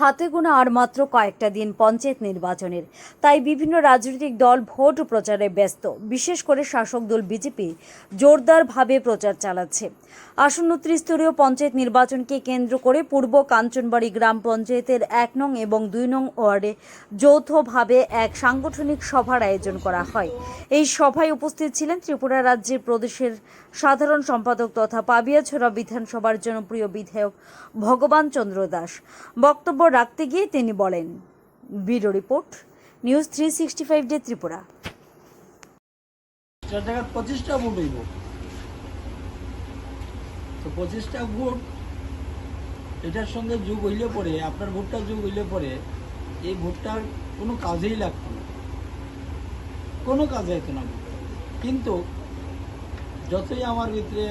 হাতে গোনা আর মাত্র কয়েকটা দিন পঞ্চায়েত নির্বাচনের। তাই বিভিন্ন রাজনৈতিক দল ভোট প্রচারে ব্যস্ত। বিশেষ করে শাসক দল বিজেপি জোরদারভাবে প্রচার চালাচ্ছে। আসন্ন ত্রিস্তরীয় পঞ্চায়েত নির্বাচনকে কেন্দ্র করে পূর্ব কাঞ্চনবাড়ি গ্রাম পঞ্চায়েতের এক নং এবং দুই নং ওয়ার্ডে যৌথভাবে এক সাংগঠনিক সভার আয়োজন করা হয়। এই সভায় উপস্থিত ছিলেন ত্রিপুরা রাজ্যের প্রদেশের সাধারণ সম্পাদক তথা পাবিয়াছড়া বিধানসভার জনপ্রিয় বিধায়ক ভগবান চন্দ্র দাস। বক্তব্য রাখতে গিয়ে তিনি বলেন, bureau report, news three sixty five day Tripura. পঁচিশটা ভোট হইব। তো পঁচিশটা ভোট, এটার সঙ্গে যোগ হইলে পরে, আপনার ভোটটা যোগ হইলে পরে, এই ভোটটার কোনো কাজেই লাগতো না। কোনো কাজে হতো না কিন্তু যতই আমার ভিতরে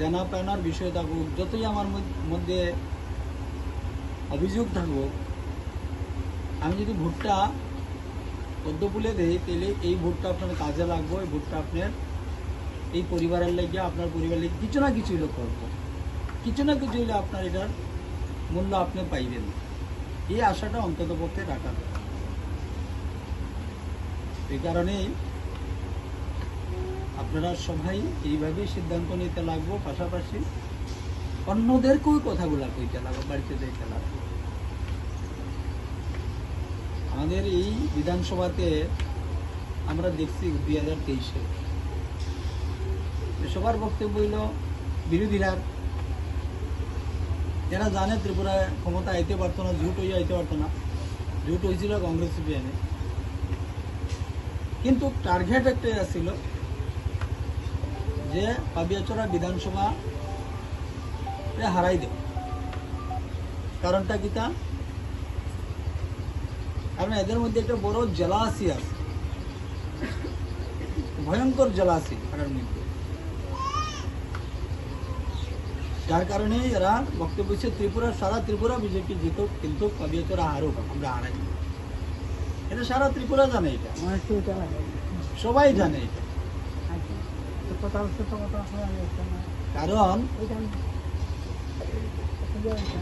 দেনা পাওনার বিষয় থাকুক, যতই আমার মধ্যে অভিযোগ থাকুক আমি যদি ভোটটা পদ্ম ফুলে দেই, তাহলে এই ভোটটা আপনার কাজে লাগবে, এই ভোটটা আপনার এই পরিবারের লাগিয়ে আপনার পরিবারের লাগিয়ে কিছু না কিছু হইলে করব। কিছু না কিছু হলে আপনার এটার মূল্য আপনি পাইবেন। এই আশাটা অন্তত পক্ষে রাখা এই কারণেই আপনারা সবাই এইভাবেই সিদ্ধান্ত নিতে লাগবো। পাশাপাশি অন্যদেরকেও কথাগুলা কইতে লাগবো বাড়িতে যাইতে লাগবো আমাদের এই বিধানসভাতে আমরা দেখছি দুই হাজার তেইশে। সবার বক্তব্য হইল, বিরোধীরা এরা জানে ত্রিপুরা ক্ষমতা আইতে পারতো না, জুট হইয়া আইতে পারতো না, জুট হয়েছিল কংগ্রেস সিপিএমে কিন্তু টার্গেট একটাই ছিল যে পাবিয়াচড়া বিধানসভা হারাই দেব কারণটা কিতা কারণ এদের মধ্যে একটা বড় জেলাসি আছে। ভয়ঙ্কর জেলাসি এটার মধ্যে। যার কারণে এরা বক্তব্য হচ্ছে ত্রিপুরা সারা ত্রিপুরা বিজেপি জিত কিন্তু কবিয়তরা হারুক আমরা হারাই এটা সারা ত্রিপুরা জানে এটা। সবাই জানে এটা। কারণ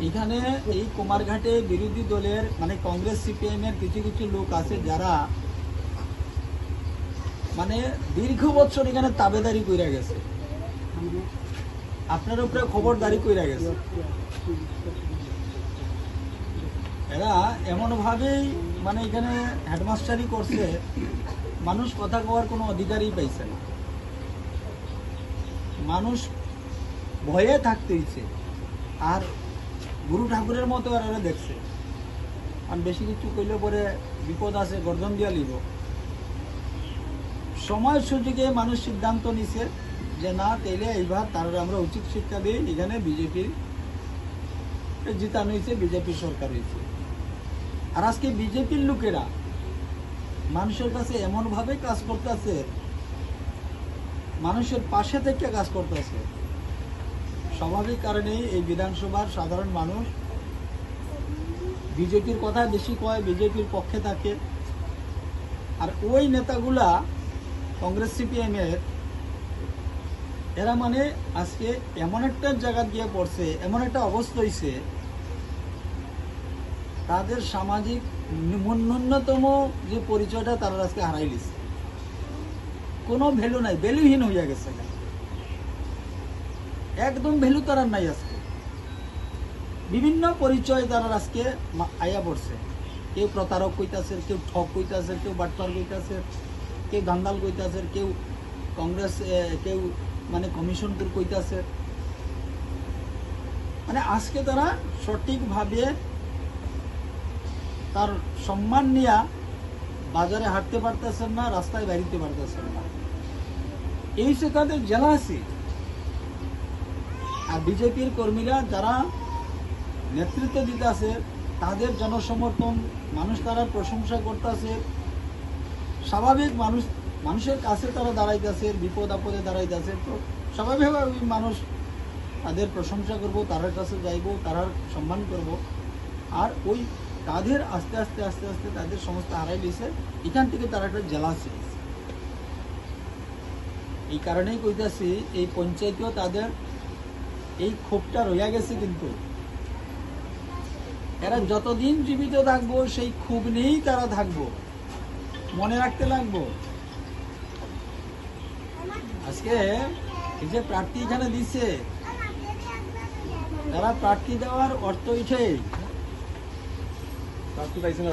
এখানে এই কুমারঘাটে বিরোধী দলের মানে কংগ্রেস, সিপিএম এর কিছু কিছু লোক আছে যারা মানে দীর্ঘ বছর এখানে তাবেদারি কইরা গেছে। আপনার উপরে খবরদারি কইরা গেছে। এরা এমন ভাবেই মানে এখানে হেডমাস্টারি করছে, মানুষ কথা কওয়ার কোনো অধিকারই পাইছে না। মানুষ ভয়ে থাকতে ইচ্ছে আর গুরু ঠাকুরের মতো আর দেখছে। আর বেশি কিছু কইলে পরে বিপদ আছে, গর্জন দিয়া লিব। সময় সুযোগে মানুষ সিদ্ধান্ত নিছে যে, না, তাইলে এইবার তার আমরা উচিত শিক্ষা দিই, এখানে বিজেপির জিতানো হয়েছে বিজেপি সরকার হয়েছে আর আজকে বিজেপির লোকেরা মানুষের কাছে এমনভাবে কাজ করতেছে, মানুষের পাশে থেকে কাজ করতেছে স্বাভাবিক কারণেই এই বিধানসভার সাধারণ মানুষ বিজেপির কথা বেশি কয়, বিজেপির পক্ষে থাকে। আর ওই নেতাগুলা কংগ্রেস সিপিএম এর এরা মানে আজকে এমন একটা জায়গা গিয়ে পড়ছে, এমন একটা অবস্থা হয়েছে তাদের সামাজিক ন্যূনতম যে পরিচয়টা তারা আজকে হারাই লিছে কোনো ভ্যালু নাই ভ্যালুহীন হইয়া গেছে। একদম ভ্যালু তারা নাই আজকে। বিভিন্ন পরিচয় তারা আজকে আয়া পড়ছে। কেউ প্রতারক কইতাছে, কেউ ঠক কইতাছে, কেউ বাটপার কইতাছে, কেউ দান্দাল কইতাছে, কেউ কংগ্রেস কেউ মানে কমিশন কইতাছে। মানে আজকে তারা সঠিকভাবে তার সম্মান নিয়া বাজারে হাঁটতে পারতেছেন না, রাস্তায় বেরিতে পারতেছেন না। এই সে তাদের জেলাসি আর বিজেপির কর্মীরা যারা নেতৃত্ব দিতেছে তাদের জনসমর্থন, মানুষ তারা প্রশংসা করতেছে স্বাভাবিক মানুষ, মানুষের কাছে তারা দাঁড়াইতেছে বিপদ আপদে দাঁড়াইতেছে তো স্বাভাবিকভাবে মানুষ তাদের প্রশংসা করব তার কাছে যাইব তারার সম্মান করব। আর ওই তাদের আস্তে আস্তে আস্তে আস্তে তাদের সমস্ত হারাই দিয়েছে। এখান থেকে তারা একটা জেলাসি এই কারণেই কইতাছি, এই পঞ্চায়েতেও তাদের এই ক্ষোভটা রইয়া গেছে কিন্তু। এরা যতদিন জীবিত থাকব, সেই ক্ষোভ নিয়েই তারা থাকব। মনে রাখতে লাগবো। আজকে এই যে প্রার্থী এখানে দিচ্ছে তারা প্রার্থী দেওয়ার অর্থ এটাই প্রার্থী পাইছে না